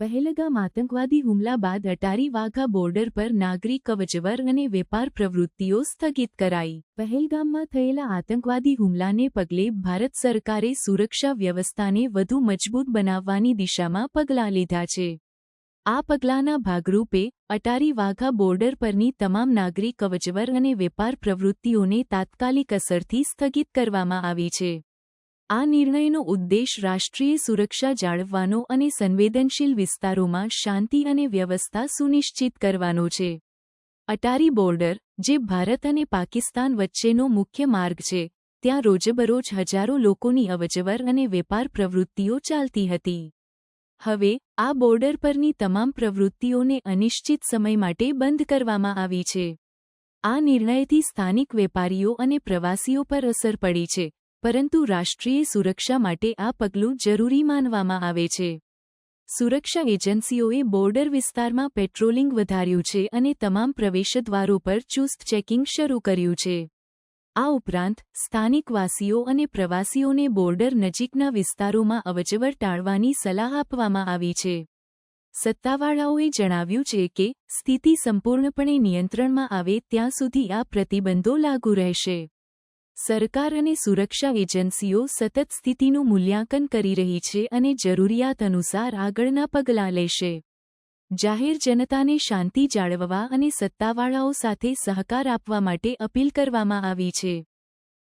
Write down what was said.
પહેલગામ આતંકવાદી હુમલા બાદ અટારી વાઘા બોર્ડર પર નાગરિક કવચવર અને વેપાર પ્રવૃત્તિઓ સ્થગિત કરાઈ. પહેલગામમાં થયેલા આતંકવાદી હુમલાને પગલે ભારત સરકારે સુરક્ષા વ્યવસ્થાને વધુ મજબૂત બનાવવાની દિશામાં પગલાં લીધા છે. આ પગલાંના ભાગરૂપે, અટારી વાઘા બોર્ડર પરની તમામ નાગરિક કવચવર અને વેપાર પ્રવૃત્તિઓને તાત્કાલિક અસરથી સ્થગિત કરવામાં આવી છે. આ નિર્ણયનો ઉદ્દેશ રાષ્ટ્રીય સુરક્ષા જાળવવાનો અને સંવેદનશીલ વિસ્તારોમાં શાંતિ અને વ્યવસ્થા સુનિશ્ચિત કરવાનો છે. અટારી બોર્ડર, જે ભારત અને પાકિસ્તાન વચ્ચેનો મુખ્ય માર્ગ છે, ત્યાં રોજબરોજ હજારો લોકોની અવજવર અને વેપાર પ્રવૃત્તિઓ ચાલતી હતી. હવે, આ બોર્ડર પરની તમામ પ્રવૃત્તિઓને અનિશ્ચિત સમય માટે બંધ કરવામાં આવી છે. આ નિર્ણયથી સ્થાનિક વેપારીઓ અને પ્રવાસીઓ પર અસર પડી છે પરંતુ રાષ્ટ્રીય સુરક્ષા માટે આ પગલું જરૂરી માનવામાં આવે છે. સુરક્ષા એજન્સીઓએ બોર્ડર વિસ્તારમાં પેટ્રોલિંગ વધાર્યું છે અને તમામ પ્રવેશદ્વારો પર ચુસ્ત ચેકિંગ શરૂ કર્યું છે. આ ઉપરાંત, સ્થાનિક વાસીઓ અને પ્રવાસીઓને બોર્ડર નજીકના વિસ્તારોમાં અવજવર ટાળવાની સલાહ આપવામાં આવી છે. સત્તાવાળાઓએ જણાવ્યું છે કે, સ્થિતિ સંપૂર્ણપણે નિયંત્રણમાં આવે ત્યાં સુધી આ પ્રતિબંધો લાગુ રહેશે. સરકાર અને સુરક્ષા એજન્સીઓ સતત સ્થિતિનું મૂલ્યાંકન કરી રહી છે અને જરૂરિયાત અનુસાર આગળના પગલાં લેશે. જાહેર જનતાને શાંતિ જાળવવા અને સત્તાવાળાઓ સાથે સહકાર આપવા માટે અપીલ કરવામાં આવી છે.